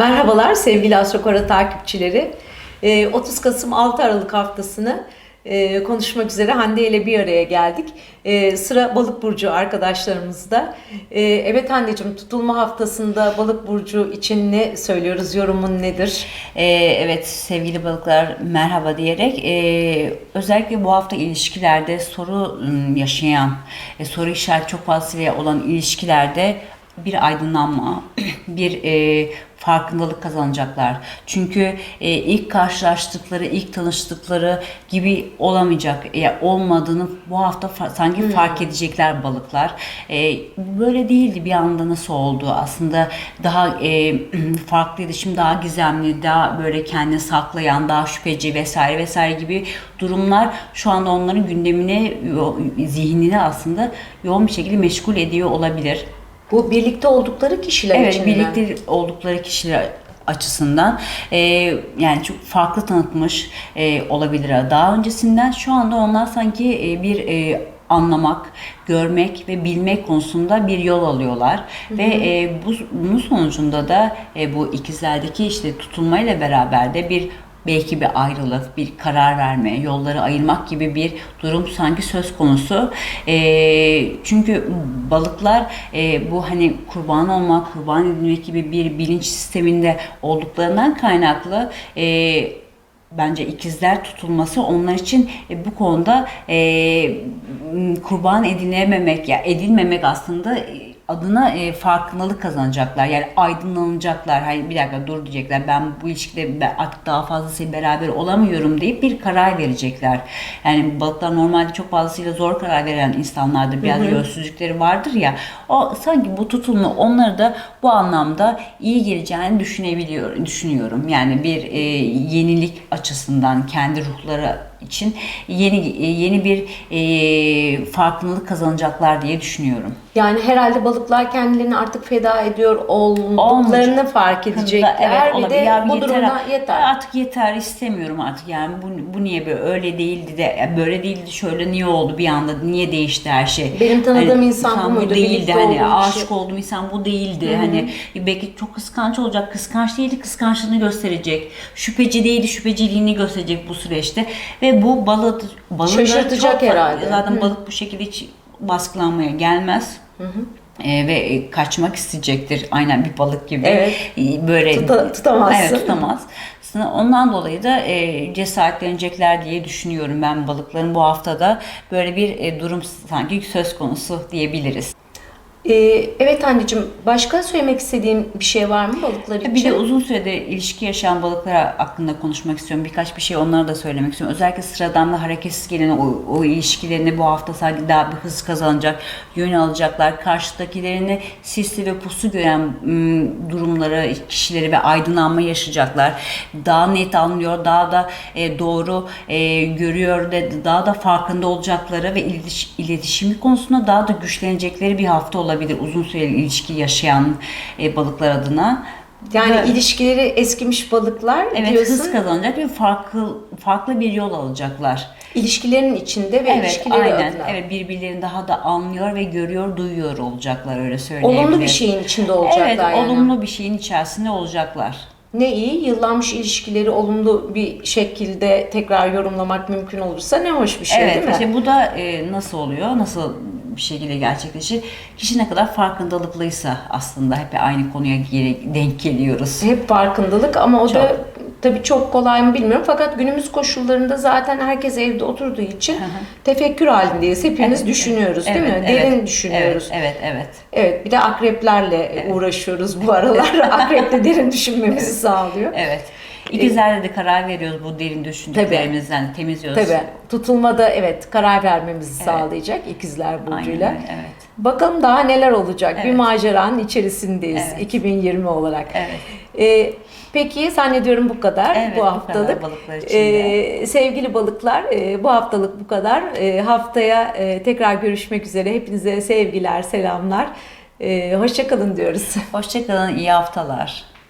Merhabalar sevgili Astrokora takipçileri. Ee, 30 Kasım 6 Aralık haftasını e, konuşmak üzere Hande ile bir araya geldik. Ee, Sıra Balık Burcu arkadaşlarımızda. Ee, Evet Hande'cim tutulma haftasında Balık Burcu için ne söylüyoruz? Yorumun nedir? Ee, evet sevgili balıklar merhaba diyerek özellikle bu hafta ilişkilerde soru yaşayan, e, soru işareti çok fazla olan ilişkilerde bir aydınlanma, bir e, farkındalık kazanacaklar. Çünkü e, ilk karşılaştıkları, ilk tanıştıkları gibi olamayacak, e, olmadığını bu hafta fa- sanki fark edecekler balıklar. E, böyle değildi bir anda nasıl oldu? Aslında daha e, farklıydı. Şimdi daha gizemli, daha böyle kendini saklayan, daha şüpheci vesaire vesaire gibi durumlar şu anda onların gündemine, zihnini aslında yoğun bir şekilde meşgul ediyor olabilir. Bu birlikte oldukları kişiler Evet, için mi? birlikte oldukları kişiler açısından e, yani çok farklı tanıtmış e, olabilir. Daha öncesinden şu anda onlar sanki e, bir e, anlamak, görmek ve bilmek konusunda bir yol alıyorlar ve e, bu bunun sonucunda da e, bu ikizlerdeki işte tutulmayla beraber de bir belki bir ayrılık, bir karar verme, yolları ayırmak gibi bir durum sanki söz konusu. Ee, çünkü balıklar e, bu hani kurban olmak, kurban edilmek gibi bir bilinç sisteminde olduklarından kaynaklı e, bence ikizler tutulması onlar için e, bu konuda e, kurban edilememek ya edilmemek aslında e, adına e, farkındalık kazanacaklar. Yani aydınlanacaklar. Hani bir dakika dur diyecekler. Ben bu ilişkide ben artık daha fazlasıyla beraber olamıyorum deyip bir karar verecekler. Yani balıklar normalde çok fazlasıyla zor karar veren insanlardır. Biraz yolsuzlukları vardır ya. O sanki bu tutulma onları da bu anlamda iyi geleceğini düşünebiliyor, düşünüyorum. Yani bir e, yenilik açısından kendi ruhları için yeni yeni bir e, farkındalık kazanacaklar diye düşünüyorum. Yani herhalde balıklar kendilerini artık feda ediyor olduklarını Olmayacak. fark edecekler. Evet, bir de Ya bu yeter, durumda yeter. Artık yeter istemiyorum artık yani bu, bu niye böyle öyle değildi de böyle değildi şöyle niye oldu bir anda niye değişti her şey. Benim tanıdığım insan bu muydu? değildi hani aşık kişi. olduğum insan bu değildi hani belki çok kıskanç olacak kıskanç değildi kıskançlığını gösterecek şüpheci değildi şüpheciliğini gösterecek bu süreçte ve bu balık balığı Şaşırtacak çok- herhalde. zaten balık bu şekilde hiç baskılanmaya gelmez. Ee, ve e, kaçmak isteyecektir aynen bir balık gibi Evet. Ee, böyle Tuta- tutamazsın. evet tutamaz ondan dolayı da e, cesaretlenecekler diye düşünüyorum ben balıkların bu haftada böyle bir e, durum sanki söz konusu diyebiliriz. Ee, evet anneciğim başka söylemek istediğin bir şey var mı balıklar için? Bir de uzun süredir ilişki yaşayan balıklar hakkında konuşmak istiyorum. Birkaç bir şey onlara da söylemek istiyorum. Özellikle sıradan ve hareketsiz gelen o, o ilişkilerini bu hafta sanki daha bir hız kazanacak, yön alacaklar. Karşıdakilerini sisli ve puslu gören ım, durumları, kişileri ve aydınlanma yaşayacaklar. Daha net anlıyor, daha da e, doğru e, görüyor, de, daha da farkında olacakları ve iletiş- iletişimi konusunda daha da güçlenecekleri bir hafta olabilir. Uzun süreli ilişki yaşayan e, balıklar adına. yani Ve- ilişkileri eskimiş balıklar Evet diyorsun. hız kazanacak ve farklı farklı bir yol alacaklar. İlişkilerin içinde ve Evet ilişkileri aynen. adına. Evet birbirlerini daha da anlıyor ve görüyor, duyuyor olacaklar öyle söyleyebilirim. Olumlu bir şeyin içinde olacaklar Evet, yani. olumlu bir şeyin içerisinde olacaklar. Ne iyi yıllanmış ilişkileri olumlu bir şekilde tekrar yorumlamak mümkün olursa ne hoş bir şey evet, değil mi? işte bu da e, nasıl oluyor? Nasıl bir şekilde gerçekleşir? Kişi ne kadar farkındalıklıysa aslında hep aynı konuya denk geliyoruz. Hep farkındalık ama o da Çok. tabii çok kolay mı bilmiyorum. Fakat günümüz koşullarında zaten herkes evde oturduğu için tefekkür halindeyiz. Hepimiz Evet, düşünüyoruz değil evet, mi? evet, Derin düşünüyoruz. Evet, evet, evet. Evet, bir de akreplerle uğraşıyoruz bu aralar. Akrep de derin düşünmemizi sağlıyor. Evet. İkizlerde de karar veriyoruz bu derin düşündüklerimizden temizliyoruz. Tabii. Tutulmada evet karar vermemizi sağlayacak ikizler burcuyla. Aynen evet. Bakalım daha neler olacak. Bir Evet. maceranın içerisindeyiz Evet. 2020 olarak. Evet. Ee, peki zannediyorum bu kadar Evet, bu bu haftalık. kadar balıklar için de. Ee, sevgili balıklar e, bu haftalık bu kadar. Ee, haftaya e, tekrar görüşmek üzere. Hepinize sevgiler, selamlar. Ee, Hoşçakalın diyoruz. Hoşçakalın, iyi haftalar.